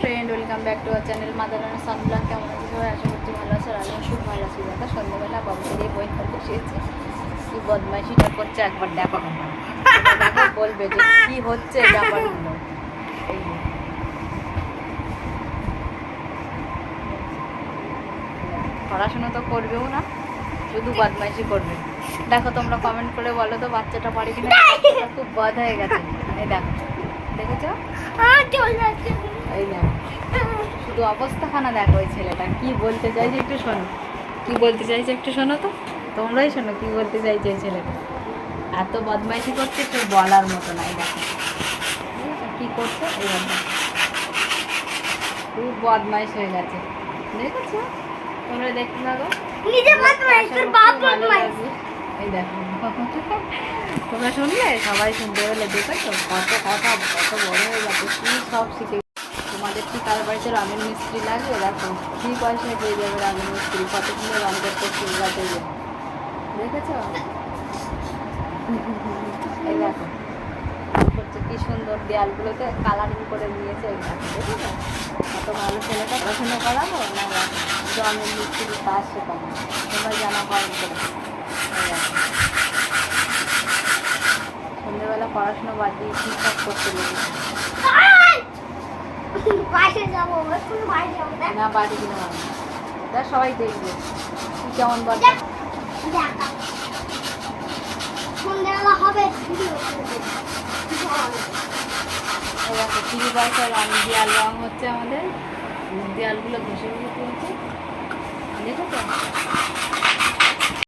Friend welcome back to our channel মাদারানা সানব্লাক কেমন আছে? সবাই আশা করছি ভালো আছে আর আমি খুব ভালো আছি। দেখা সন্ধ্যাবেলা বাবুকে দিয়ে বই খেলতে শিখেছি কি বদমাইশিটা করছে একবার দেখো। দেখো বলবে যে কি হচ্ছে ব্যাপারগুলো। এই পড়াশোনা তো করবেও না শুধু বদমাইশি করবে। দেখো তোমরা কমেন্ট করে বলো তো বাচ্চাটা পারে কিনা। খুব বদ হয়ে গেছে। এই দেখো। দেখেছ? এই দেখো শুধু অবস্থাখানা দেখো ওই ছেলেটা। কি বলতে চাইছে একটু শোনো। কি বলতে চাইছে একটু শোনো তো। তোমরাই শোনো কি বলতে চাইছে এই ছেলেটা। এত বদমাইশি করছে কেউ বলার মতো নাই দেখো? কি করছে? এই দেখো। খুব বদমাইশ হয়ে গেছে। দেখেছ? তোমরা দেখতে লাগো নিজে বদমাইশ তোর বাপ বদমাইশ। এই দেখো তোমরা শুনলে? সবাই শুনতে পেলে, দেখেছ? কত কথা, কত বড় হয়ে গেছে কি সব শিখে তোমাদের কি কারও বাড়িতে রামের মিস্ত্রি লাগবে? দেখো, কি পয়সায় পেয়ে যাবে রামের মিস্ত্রি? কত সুন্দর রান করতে গাছে গিয়ে দেখেছ? এই দেখো কি সুন্দর দেয়ালগুলোতে কালারিং করে নিয়েছে দেখো, দেখেছ? কত ভালো ছেলেটা পছন্দ করাবো? না রামের মিস্ত্রি কাজ শেখাবো তোমরা জানা করেন করে এই দেখো। সন্ধ্যেবেলা পড়াশোনা বাদ দিয়ে কি সব করতে দেখ। না বাড়ি কিনে মানে দেখ সবাই দেখবে। তুই কেমন বল সন্ধ্যাবেলা হবে টিভি বাসা রং দেয়াল রং হচ্ছে আমাদের। দেয়ালগুলো ঘষে ঘষে তুলছে।